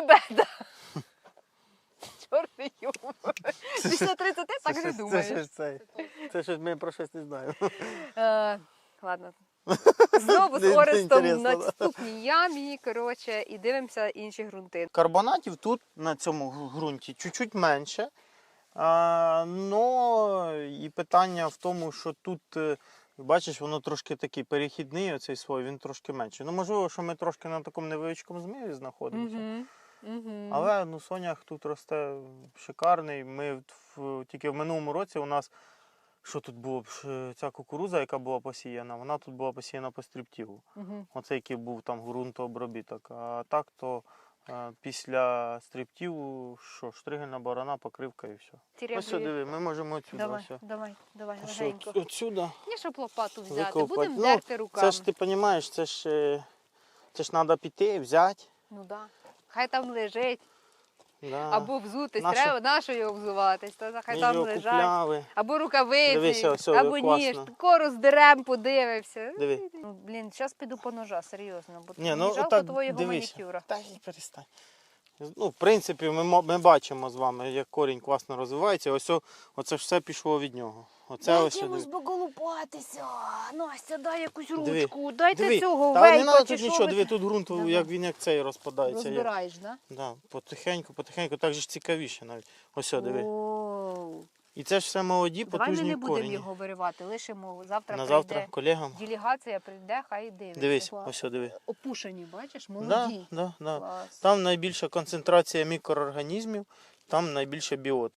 хребет. Чорний юмор. Після 30 так не думаєш. Це, щось ми про щось не знаємо. Е, ладно. Знову з Орестом на наступній ямі, коротше, і дивимося інші ґрунти. Карбонатів тут на цьому ґрунті чуть-чуть менше. А, но і питання в тому, що тут, е, бачиш, воно трошки такий перехідний, оцей свой, він трошки менший. Ну, можливо, що ми трошки на такому невеличкому зміві знаходимося. Угу. Але ну, сонях тут росте шикарний. Ми в, тільки в минулому році у нас, що тут було, ця кукуруза, яка була посіяна, вона тут була посіяна по стріптіву. Угу. Оце який був там ґрунтообробіток. А так то е, після стріптіву, що штригельна барана, покривка і все. Ось сюди, диви, ми можемо отсюди. Давай, Ось. давай, давай, легенько. от- отсюди. Ні, щоб лопату взяти, викопати. будемо Ну, дерти руками. Це ж ти розумієш, це ж, е, це ж треба піти, взяти. Ну да. Хай там лежить, Да. або взутись, Нащо? треба нашою його взуватись, то хай Ми там його лежать. купляли. Або рукавиці, Дивися, все, або класно. ніж, кору з дерем подивився. Диви. Ну, блін, зараз піду по ножа, серйозно, бо Ні, мені ну, жалко так, твоєго дивися. манікюра. Та й перестань. Ну, в принципі, ми, ми бачимо з вами, як корінь класно розвивається. Ось о- оце ж все пішло від нього. Оце ось Дайте сюди. поколупатися. Настя, дай якусь Диви, ручку, дайте Диви, цього Та не вейпа, треба тут нічого, ви диви, тут ґрунт, Давай. як він як цей розпадається. Як... розбираєш, да? Да, потихеньку, потихеньку, так же ж цікавіше навіть. Ось, о, диви. Оу. І це ж все молоді, Давай ми не будемо корені. його виривати, лишимо завтра На прийде. завтра колегам. Делегація прийде, хай дивиться. Дивись, Клас. ось, диви. Опушені, бачиш, Да, молоді. да, да. Клас. Там найбільша концентрація мікроорганізмів, там найбільше біот.